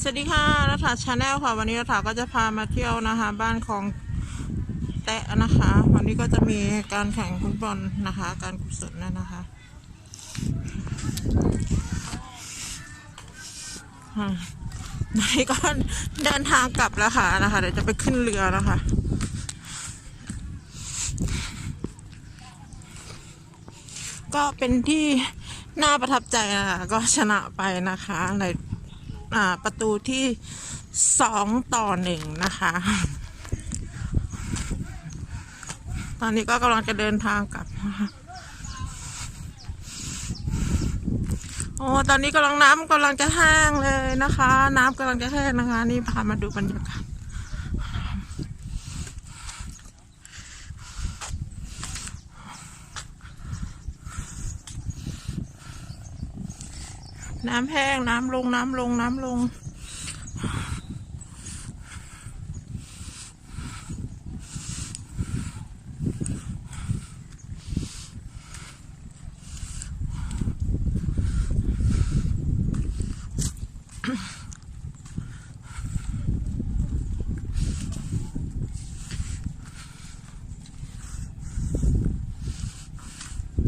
สวัสดีค่ะรัฐาชาแนลค่ะ วันนี้รัฐาก็จะพามาเที่ยวนะคะ บ้านของแตะนะคะ วันนี้ก็จะมีการแข่งฟุตบอลนะคะ การกุศลนะนะคะอ่าไหนก็เดินทางกลับแล้วค่ะนะคะ เดี๋ยวจะไปขึ้นเรือนะคะก็เป็นที่น่าประทับใจนะคะก็ชนะไปนะคะใน ประตูที่สองต่อหนึ่งนะคะ ตอนนี้ก็กำลังจะเดินทางกลับนะคะโอ้ตอนนี้กำลังน้ำกำลังจะแห้งเลยนะคะ น้ำกำลังจะแห้งนะคะ นี่พามาดูบรรยากาศ น้ำแห้งน้ำลงน้ำลงน้ำลง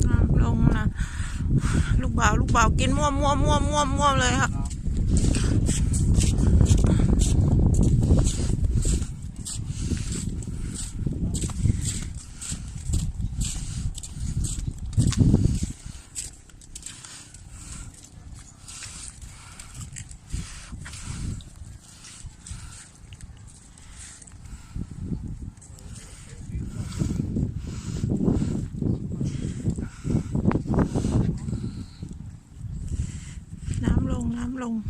น้ำลงนะ ลูกบ่าวลูกบ่าวกินม่วมม่วมม่วมม่วมม่วมเลยครั luôn lắm luôn